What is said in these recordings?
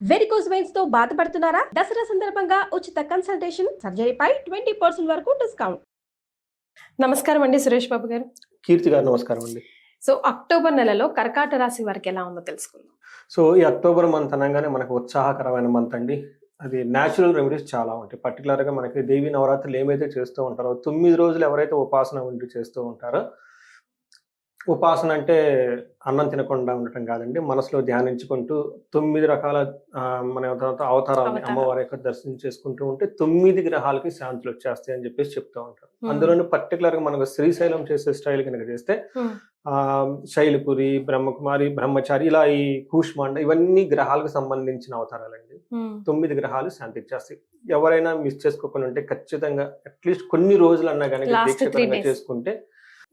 Varicose వెయిన్స్తో బాధపడుతున్నారా? దసరా సందర్భంగా ఉచిత కన్సల్టేషన్ సర్జరీపై ట్వంటీ పర్సెంట్ వరకు డిస్కౌంట్ నమస్కారం అండి సురేష్ బాబు గారు. కీర్తి గారు నమస్కారం అండి. సో అక్టోబర్ నెలలో కర్కాట రాశి వారికి ఎలా ఉందో తెలుసుకుందాం. సో ఈ అక్టోబర్ మంత్ అనగానే మనకు ఉత్సాహకరమైన మంత్ అండి. అది న్యాచురల్ రెమెడీస్ చాలా ఉంటాయి. పర్టికులర్గా మనకి దేవి నవరాత్రులు ఏమైతే చేస్తూ ఉంటారో తొమ్మిది రోజులు ఎవరైతే ఉపాసన ఉండి చేస్తూ ఉంటారో ఉపాసన అంటే అన్నం తినకుండా ఉండటం కాదండి మనసులో ధ్యానించుకుంటూ తొమ్మిది రకాల మన అవతారాలని అవతారాలు. అమ్మవారి యొక్క దర్శనం చేసుకుంటూ ఉంటే తొమ్మిది గ్రహాలకి శాంతులు వచ్చేస్తాయి అని చెప్పేసి చెప్తూ ఉంటారు. అందులోని పర్టికులర్గా మనకు శ్రీశైలం చేసే స్టైల్ కనుక చేస్తే. ఆ శైలపురి బ్రహ్మకుమారి బ్రహ్మచారి ఇలా ఈ కూష్మాండ ఇవన్నీ గ్రహాలకు సంబంధించిన అవతారాలండి తొమ్మిది గ్రహాలు శాంతి ఇచ్చేస్తాయి ఎవరైనా మిస్ చేసుకోకుండా ఉంటే ఖచ్చితంగా అట్లీస్ట్ కొన్ని రోజులు అన్నా కానీ దీక్ష కనుక. చేసుకుంటే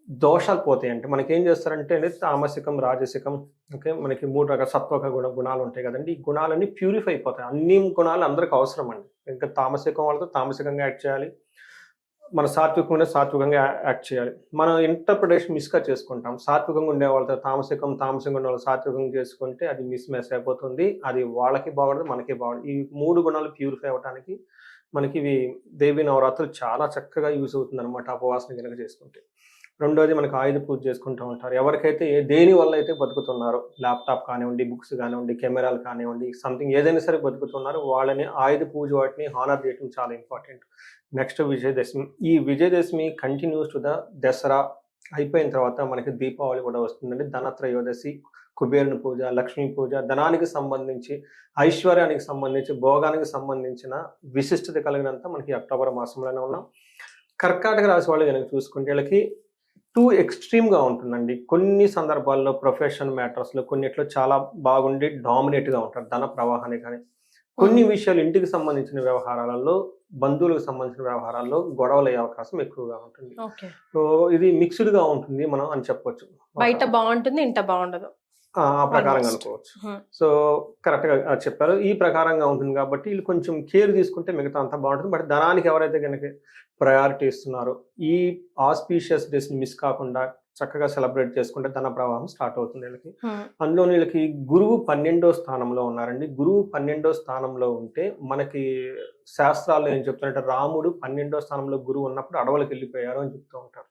దోషాలు పోతాయి అంటే మనకి ఏం చేస్తారంటే అండి, తామసికం రాజసికం ఓకే మనకి మూడు రకాల సత్వక గుణ గుణాలు ఉంటాయి కదండి. ఈ గుణాలన్నీ ప్యూరిఫై అయిపోతాయి. అన్ని గుణాలు అందరికి అవసరం అండి. ఇంకా తామసికం వాళ్ళతో తామసికంగా యాక్ట్ చేయాలి. మన సాత్వికంగా సాత్వికంగా యాక్ట్ చేయాలి. మనం ఇంటర్ప్రిటేషన్ మిస్గా చేసుకుంటాం. సాత్వికంగా ఉండే వాళ్ళతో తామసికం తామసికంగా ఉండే వాళ్ళు సాత్వికంగా చేసుకుంటే అది మిస్ మెస్ అయిపోతుంది. అది వాళ్ళకి బాగుండదు మనకి బాగుండదు. ఈ మూడు గుణాలు ప్యూరిఫై అవ్వడానికి మనకి ఇవి దేవి నవరాత్రులు చాలా చక్కగా యూజ్ అవుతుంది అనమాట ఉపవాసన కనుక చేసుకుంటే. రెండోది మనకు ఆయుధ పూజ చేసుకుంటూ ఉంటారు. ఎవరికైతే ఏ దేని వల్ల అయితే బతుకుతున్నారో ల్యాప్టాప్ కానివ్వండి బుక్స్ కానివ్వండి కెమెరాలు కానివ్వండి సంథింగ్ ఏదైనా సరే బతుకుతున్నారో వాళ్ళని ఆయుధ పూజ వాటిని హానర్ చేయడం చాలా ఇంపార్టెంట్ నెక్స్ట్ విజయదశమి. ఈ Vijayadashami continues to the Dasara అయిపోయిన తర్వాత మనకి దీపావళి కూడా వస్తుందండి. ధనత్రయోదశి కుబేరుని పూజ లక్ష్మీ పూజ ధనానికి సంబంధించి ఐశ్వర్యానికి సంబంధించి భోగానికి సంబంధించిన విశిష్టత కలిగినంత మనకి అక్టోబర్ మాసంలోనే ఉన్నాం. కర్కాటక రాశి వాళ్ళు కనుక చూసుకుంటే వీళ్ళకి టూ ఎక్స్ట్రీమ్గా ఉంటుందండి. కొన్ని సందర్భాల్లో ప్రొఫెషన్ మ్యాటర్స్లో కొన్నిట్లో చాలా బాగుండి డామినేట్గా ఉంటారు. ధన ప్రవాహాన్ని కానీ. కొన్ని విషయాలు ఇంటికి సంబంధించిన వ్యవహారాలలో బంధువులకు సంబంధించిన వ్యవహారాల్లో గొడవలు అయ్యే అవకాశం ఎక్కువగా ఉంటుంది. సో ఇది మిక్స్డ్గా ఉంటుంది మనం అని చెప్పొచ్చు. బయట బాగుంటుంది ఇంట బాగుండదు. ఆ ప్రకారంగా. అనుకోవచ్చు. సో కరెక్ట్గా చెప్పారు. ఈ ప్రకారంగా ఉంటుంది కాబట్టి వీళ్ళు కొంచెం కేర్ తీసుకుంటే మిగతా అంతా బాగుంటుంది. బట్ ధనానికి ఎవరైతే కనుక ప్రయారిటీ ఇస్తున్నారో. ఈ ఆస్పీషియస్ డేస్ మిస్ కాకుండా చక్కగా సెలబ్రేట్ చేసుకుంటే ధన ప్రవాహం స్టార్ట్ అవుతుంది వీళ్ళకి. అందులో వీళ్ళకి గురువు పన్నెండో స్థానంలో ఉన్నారండి. గురువు పన్నెండో స్థానంలో ఉంటే మనకి శాస్త్రాల్లో ఏం చెప్తారంటే రాముడు పన్నెండో స్థానంలో గురువు ఉన్నప్పుడు అడవులకు వెళ్ళిపోయారు అని చెప్తూ ఉంటారు.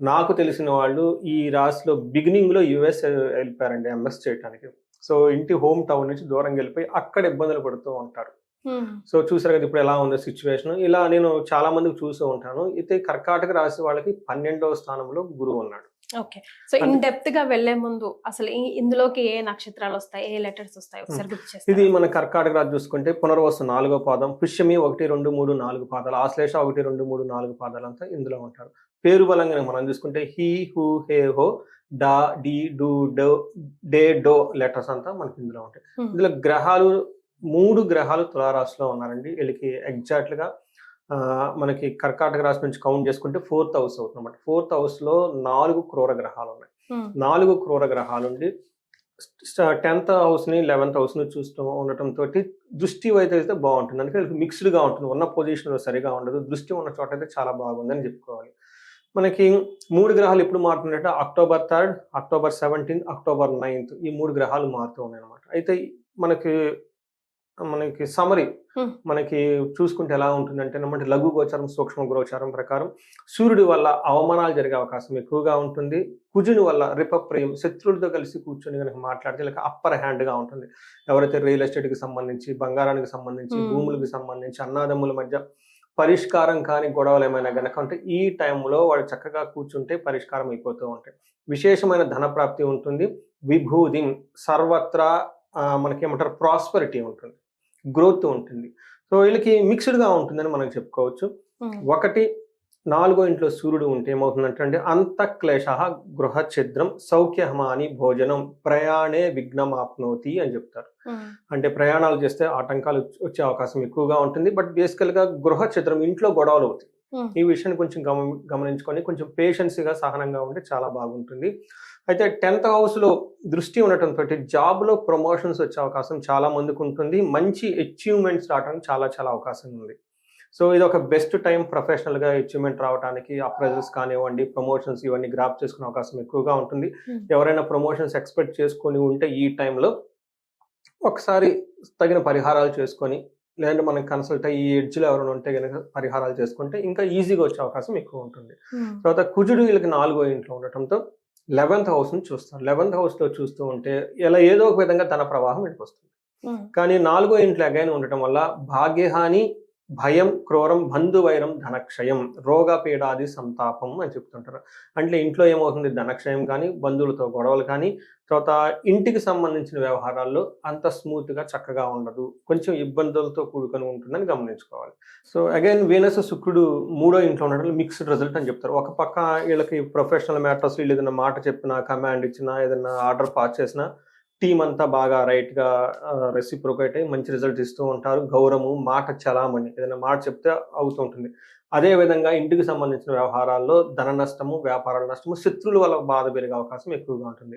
నాకు తెలిసిన వాళ్ళు ఈ రాశిలో బిగినింగ్లో యుఎస్ వెళ్ళిపోయారండి ఎంఎస్ చేయడానికి సో ఇంటి హోమ్ టౌన్ నుంచి దూరంగా వెళ్ళిపోయి అక్కడ ఇబ్బందులు పడుతూ ఉంటారు. సో చూసారు కదా ఇప్పుడు ఎలా ఉంది సిచ్యువేషన్ ఇలా నేను చాలా మందికి చూస్తూ ఉంటాను. అయితే కర్కాటక రాశి వాళ్ళకి పన్నెండవ స్థానంలో గురువు ఉన్నాడు. ఓకే సో ఇన్ డెప్త్గా వెళ్ళే ముందు అసలు ఇందులోకి ఏ నక్షత్రాలు వస్తాయి ఏ లెటర్స్ వస్తాయి? ఒకసారి గుర్తు ఇది? మన కర్కాటక రాజు చూసుకుంటే పునర్వసు నాలుగో పాదం పుష్యమి ఒకటి రెండు మూడు నాలుగు పాదాలు ఆశ్లేష ఒకటి రెండు మూడు నాలుగు పాదాలు అంతా ఇందులో ఉంటారు. పేరు బలంగా మనం చూసుకుంటే హీ హూ హే హో డా డి డు డో డే డో లెటర్స్ అంతా మనకి ఇందులో ఉంటాయి. Hmm. ఇందులో గ్రహాలు మూడు గ్రహాలు తులారాశిలో ఉన్నారండి. వీళ్ళకి ఎగ్జాక్ట్గా ఆ, మనకి కర్కాటక రాశి నుంచి కౌంట్ చేసుకుంటే ఫోర్త్ హౌస్ అవుతుంది అనమాట ఫోర్త్ హౌస్లో నాలుగు క్రూర గ్రహాలు ఉన్నాయి. నాలుగు క్రూర గ్రహాలు ఉండి టెన్త్ హౌస్ని లెవెన్త్ హౌస్ని చూస్తూ ఉండటం తోటి దృష్టి అయితే అయితే బాగుంటుంది. అందుకే మిక్స్డ్గా ఉంటుంది. ఉన్న పొజిషన్ సరిగా ఉండదు. దృష్టి ఉన్న చోట అయితే చాలా బాగుందని చెప్పుకోవాలి. మనకి మూడు గ్రహాలు ఎప్పుడు మారుతున్నాయంటే October third October seventeenth October ninth ఈ మూడు గ్రహాలు మారుతూ ఉన్నాయి అనమాట అయితే మనకి మనకి సమరి. మనకి చూసుకుంటే ఎలా ఉంటుందంటే మనకి లఘు గోచారం సూక్ష్మ గోచారం ప్రకారం సూర్యుడి వల్ల అవమానాలు జరిగే అవకాశం ఎక్కువగా ఉంటుంది. కుజుని వల్ల రిపప్రయం శత్రువులతో కలిసి కూర్చొని కనుక మాట్లాడితే లేక అప్పర్ హ్యాండ్గా ఉంటుంది. ఎవరైతే రియల్ ఎస్టేట్కి సంబంధించి బంగారానికి సంబంధించి. భూములకు సంబంధించి అన్నాదమ్ముల మధ్య పరిష్కారం కాని గొడవలు ఏమైనా గనక ఉంటే ఈ టైంలో వాడు చక్కగా కూర్చుంటే పరిష్కారం అయిపోతూ ఉంటాయి. విశేషమైన ధన ప్రాప్తి ఉంటుంది. విభూది సర్వత్రా ఆ, మనకి ఏమంటారు ప్రాస్పరిటీ ఉంటుంది. గ్రోత్ ఉంటుంది. సో వీళ్ళకి మిక్స్డ్గా ఉంటుందని మనం చెప్పుకోవచ్చు. ఉమ్, ఒకటి నాలుగో ఇంట్లో సూర్యుడు ఉంటే ఏమవుతుందంటే అంటే అంతఃక్లేశ గృహ ఛిద్రం సౌఖ్యహమాని భోజనం ప్రయాణే విఘ్నమాప్నోతి అని చెప్తారు. ఉమ్, అంటే ప్రయాణాలు చేస్తే ఆటంకాలు వచ్చే- అవకాశం ఎక్కువగా ఉంటుంది. బట్ బేసికల్గా గృహ ఛిద్రం ఇంట్లో గొడవలు అవుతాయి. ఈ విషయాన్ని కొంచెం గమ గమనించుకొని కొంచెం పేషెన్స్గా సహనంగా ఉంటే చాలా బాగుంటుంది. అయితే టెన్త్ హౌస్లో దృష్టి ఉండటం తోటి జాబ్లో ప్రమోషన్స్ వచ్చే అవకాశం చాలా మందికి ఉంటుంది. మంచి అచీవ్మెంట్స్ రావడానికి చాలా చాలా అవకాశం ఉంది. సో ఇది ఒక బెస్ట్ టైం ప్రొఫెషనల్గా అచీవ్మెంట్ రావడానికి అప్రైజల్స్ కానివ్వండి ప్రమోషన్స్ ఇవన్నీ గ్రాప్ చేసుకునే అవకాశం ఎక్కువగా ఉంటుంది. ఎవరైనా ప్రమోషన్స్ ఎక్స్పెక్ట్ చేసుకొని ఉంటే ఈ టైంలో ఒకసారి తగిన పరిహారాలు చేసుకొని లేదంటే మనకి కన్సల్ట్ అయ్యి ఈ ఎడ్జ్లో ఎవరైనా ఉంటే కనుక పరిహారాలు చేసుకుంటే ఇంకా ఈజీగా వచ్చే అవకాశం ఎక్కువ ఉంటుంది ఉమ్. తర్వాత కుజుడు వీళ్ళకి నాలుగో ఇంట్లో ఉండటంతో లెవెన్త్ హౌస్ని చూస్తారు లెవెన్త్ హౌస్లో చూస్తూ ఉంటే ఇలా ఏదో ఒక విధంగా ధన ప్రవాహం వీటికి వస్తుంది ఉమ్. కానీ నాలుగో ఇంట్లో అగైన్ ఉండటం వల్ల భాగ్యహాని భయం క్రూరం బంధువైరం ధనక్షయం రోగపీడాది సంతాపం అని చెప్తుంటారు. అంటే ఇంట్లో ఏమవుతుంది? ధనక్షయం కానీ బంధువులతో గొడవలు కానీ తర్వాత ఇంటికి సంబంధించిన వ్యవహారాల్లో అంత స్మూత్గా చక్కగా ఉండదు. కొంచెం ఇబ్బందులతో కూడుకొని ఉంటుందని గమనించుకోవాలి. సో అగైన్ వీనస్ శుక్రుడు మూడో ఇంట్లో ఉండడం మిక్స్డ్ రిజల్ట్ అని చెప్తారు. ఒక పక్క వీళ్ళకి ప్రొఫెషనల్ మ్యాటర్స్ వీళ్ళు ఏదైనా మాట చెప్పినా కమాండ్ ఇచ్చినా ఏదైనా ఆర్డర్ పాస్ చేసినా టీం అంతా బాగా రైట్గా రెసిప్రోకేట్ అయ్యి మంచి రిజల్ట్ ఇస్తూ ఉంటారు. గౌరవము మాట చలామణి ఏదైనా మాట చెప్తే అవుతూ ఉంటుంది. అదే విధంగా ఇంటికి సంబంధించిన వ్యవహారాల్లో ధన నష్టము వ్యాపారాల నష్టము శత్రువుల వల్ల బాధ పెరిగే అవకాశం ఎక్కువగా ఉంటుంది.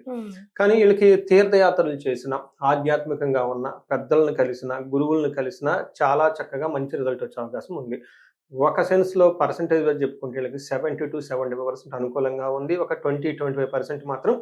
కానీ వీళ్ళకి తీర్థయాత్రలు చేసిన ఆధ్యాత్మికంగా ఉన్న పెద్దలను కలిసిన గురువులను కలిసిన చాలా చక్కగా మంచి రిజల్ట్ వచ్చే అవకాశం ఉంది. ఒక సెన్స్లో పర్సంటేజ్ వైజ్ చెప్పుకుంటే వీళ్ళకి seventy two seventy five percent అనుకూలంగా ఉంది. ఒక ట్వంటీ ట్వంటీ ఫైవ్ పర్సెంట్ మాత్రం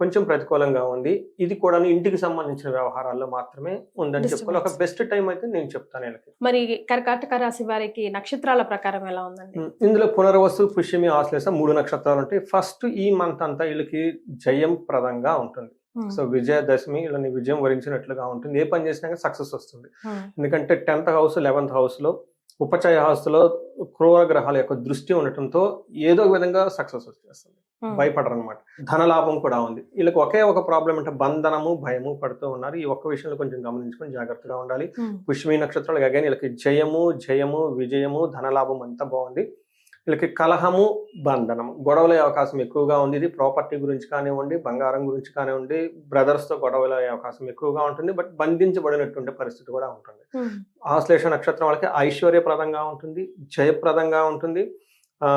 కొంచెం ప్రతికూలంగా ఉంది ఇది కూడా ఇంటికి సంబంధించిన వ్యవహారాల్లో మాత్రమే ఉందని చెప్పుకోవాలి ఒక. బెస్ట్ టైం అయితే నేను చెప్తాను వీళ్ళకి మరి కర్కాటక రాశి వారికి నక్షత్రాల ప్రకారం ఎలా ఉందండి ఇందులో పునర్వసు పుష్యమి ఆశ్లేష మూడు నక్షత్రాలు ఉంటాయి ఫస్ట్ ఈ మంత్ అంతా వీళ్ళకి జయం ప్రదంగా ఉంటుంది. సో విజయదశమి వీళ్ళని విజయం వరించినట్లుగా ఉంటుంది ఏ పని చేసినా సక్సెస్ వస్తుంది. ఎందుకంటే టెన్త్ హౌస్ లెవెన్త్ హౌస్లో ఉపచయ హౌస్లో క్రూర గ్రహాల యొక్క దృష్టి ఉండటంతో ఏదో ఒక విధంగా సక్సెస్ వచ్చేస్తుంది. భయపడరు అనమాట ధనలాభం కూడా ఉంది. వీళ్ళకి ఒకే ఒక ప్రాబ్లం అంటే బంధనము భయము పడుతూ ఉన్నారు. ఈ ఒక్క విషయంలో కొంచెం గమనించుకొని జాగ్రత్తగా ఉండాలి. పుష్మి నక్షత్రాలు అగైన్ వీళ్ళకి జయము జయము విజయము ధనలాభం అంతా బాగుంది. వీళ్ళకి కలహము బంధనము. గొడవలే అవకాశం ఎక్కువగా ఉంది. ఇది ప్రాపర్టీ గురించి కానివ్వండి బంగారం గురించి కానివ్వండి బ్రదర్స్తో గొడవలు అయ్యే అవకాశం ఎక్కువగా ఉంటుంది. బట్ బంధించబడినటువంటి పరిస్థితి కూడా ఉంటుంది. ఆశ్లేష నక్షత్రం వాళ్ళకి ఐశ్వర్యప్రదంగా ఉంటుంది జయప్రదంగా ఉంటుంది. ఆ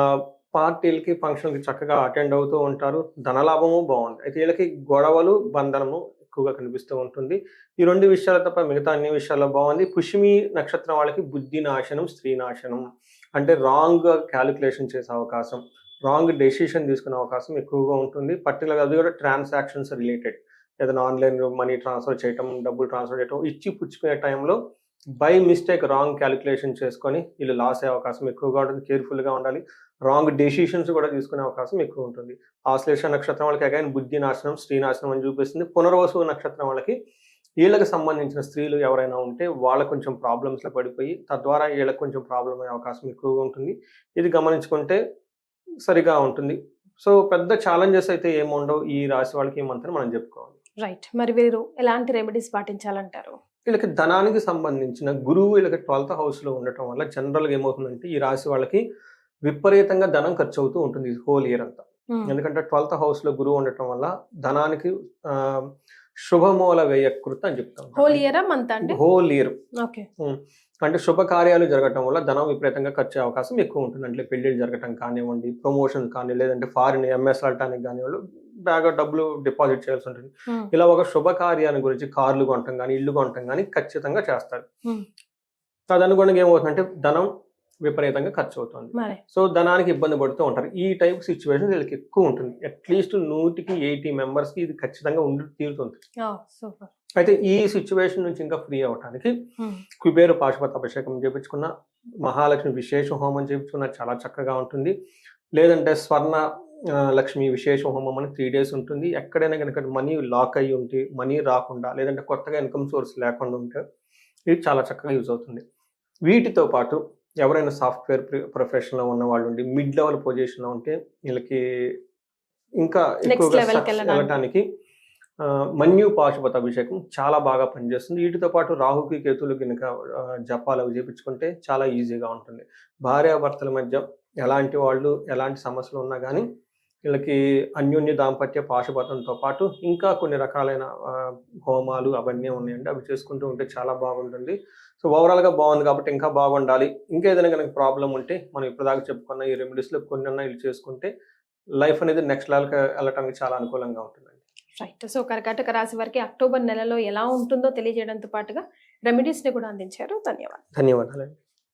పార్టీలకి ఫంక్షన్కి చక్కగా అటెండ్ అవుతూ ఉంటారు. ధనలాభము బాగుంది అయితే వీళ్ళకి గొడవలు బంధనము ఎక్కువగా కనిపిస్తూ ఉంటుంది. ఈ రెండు విషయాలు తప్ప మిగతా అన్ని విషయాల్లో బాగుంది. పుష్మి నక్షత్రం వాళ్ళకి బుద్ధి నాశనం స్త్రీ నాశనం. అంటే రాంగ్ క్యాలిక్యులేషన్ చేసే అవకాశం రాంగ్ డెసిషన్ తీసుకునే అవకాశం ఎక్కువగా ఉంటుంది. పర్టికులర్గా అది కూడా ట్రాన్సాక్షన్స్ రిలేటెడ్ ఏదైనా ఆన్లైన్ మనీ ట్రాన్స్ఫర్ చేయటం డబ్బులు ట్రాన్స్ఫర్ చేయటం ఇచ్చి పుచ్చుకునే టైంలో బై మిస్టేక్ రాంగ్ క్యాలిక్యులేషన్ చేసుకొని వీళ్ళు లాస్ అయ్యే అవకాశం ఎక్కువగా ఉంటుంది. కేర్ఫుల్గా ఉండాలి. రాంగ్ డెసిషన్స్ కూడా తీసుకునే అవకాశం ఎక్కువ ఉంటుంది. ఆశ్లేష నక్షత్రం వాళ్ళకి అగైన్ బుద్ధి నాశనం స్త్రీ నాశనం అని చూపిస్తుంది. పునర్వసు నక్షత్రం వాళ్ళకి వీళ్ళకి సంబంధించిన స్త్రీలు ఎవరైనా ఉంటే వాళ్ళకు కొంచెం ప్రాబ్లమ్స్లో పడిపోయి తద్వారా వీళ్ళకి కొంచెం ప్రాబ్లం అయ్యే అవకాశం ఎక్కువగా ఉంటుంది. ఇది గమనించుకుంటే సరిగా ఉంటుంది. సో పెద్ద ఛాలెంజెస్ అయితే ఏముండవు ఈ రాశి వాళ్ళకి ఏమంతా మనం చెప్పుకోవాలి. రైట్ మరి వీరు ఎలాంటి రెమెడీస్ పాటించాలంటారు? వీళ్ళకి ధనానికి సంబంధించిన గురువు వీళ్ళకి ట్వెల్త్ హౌస్లో ఉండటం వల్ల జనరల్గా ఏమవుతుందంటే ఈ రాశి వాళ్ళకి విపరీతంగా ధనం ఖర్చు అవుతూ ఉంటుంది హోల్ ఇయర్ అంతా. ఎందుకంటే ట్వెల్త్ హౌస్లో గురువు ఉండటం వల్ల ధనానికి శుభమూల వ్యయకృత అని చెప్తాం. హోల్ ఇయరా మంత్ అండి? Whole year. అంటే శుభకార్యాలు జరగటం వల్ల ధనం విపరీతంగా ఖర్చు అవకాశం ఎక్కువ ఉంటుంది. అంటే పెళ్ళిళ్ళు జరగటం కానివ్వండి ప్రమోషన్ కానీ లేదంటే ఫారిన్ ఎంఎస్ వెళ్ళటానికి కానివ్వండి బాగా డబ్బులు డిపాజిట్ చేయాల్సి ఉంటుంది. ఇలా ఒక శుభకార్యాన్ని గురించి కార్లు కొనటం కానీ ఇల్లు కొనటం కానీ ఖచ్చితంగా చేస్తారు. తదనుగుణంగా ఏమవుతుందంటే ధనం విపరీతంగా ఖర్చు అవుతుంది సో ధనానికి ఇబ్బంది పడుతూ ఉంటారు. ఈ టైప్ సిచ్యువేషన్ వీళ్ళకి ఎక్కువ ఉంటుంది. అట్లీస్ట్ నూటికి ఎయిటీ మెంబర్స్కి ఇది ఖచ్చితంగా ఉండి తీరుతుంది. అయితే ఈ సిచ్యువేషన్ నుంచి ఇంకా ఫ్రీ అవ్వడానికి కుబేరు పాశుపత అభిషేకం చేపించుకున్న మహాలక్ష్మి విశేష హోమం చేపించుకున్న చాలా చక్కగా ఉంటుంది. లేదంటే స్వర్ణ లక్ష్మి విశేష హోమం అని త్రీ డేస్ ఉంటుంది. ఎక్కడైనా కనుక మనీ లాక్ అయ్యి ఉంటే మనీ రాకుండా లేదంటే కొత్తగా ఇన్కమ్ సోర్స్ లేకుండా ఉంటే ఇది చాలా చక్కగా యూజ్ అవుతుంది. వీటితో పాటు ఎవరైనా సాఫ్ట్వేర్ ప్రొఫెషన్లో ఉన్న వాళ్ళు ఉండి మిడ్ లెవెల్ పొజిషన్లో ఉంటే వీళ్ళకి ఇంకా ఎక్కువగా. వెళ్ళటానికి మన్యు పాశుపత అభిషేకం చాలా బాగా పనిచేస్తుంది వీటితో పాటు రాహుకి కేతులు కనుక జపాలు అవి చేపించుకుంటే చాలా ఈజీగా ఉంటుంది భార్యాభర్తల మధ్య ఎలాంటి వాళ్ళు ఎలాంటి సమస్యలు ఉన్నా కానీ వీళ్ళకి అన్యోన్య దాంపత్య పాశుపతంతో పాటు ఇంకా కొన్ని రకాలైన హోమాలు అవన్నీ ఉన్నాయండి. అవి చేసుకుంటూ ఉంటే చాలా బాగుంటుంది. సో ఓవరాల్గా బాగుంది కాబట్టి ఇంకా బాగుండాలి. ఇంకా ఏదైనా కనుక ప్రాబ్లం ఉంటే మనం ఇప్పటిదాకా చెప్పుకున్న ఈ రెమెడీస్లో కొన్ని అన్నా ఇవి చేసుకుంటే లైఫ్ అనేది నెక్స్ట్ లెవెల్కి వెళ్ళటానికి చాలా అనుకూలంగా ఉంటుందండి. రైట్ సో కర్కాటక రాశి వారికి అక్టోబర్ నెలలో ఎలా ఉంటుందో తెలియజేయడంతో పాటుగా రెమెడీస్ని కూడా అందించారు. ధన్యవాదాలు. ధన్యవాదాలండి.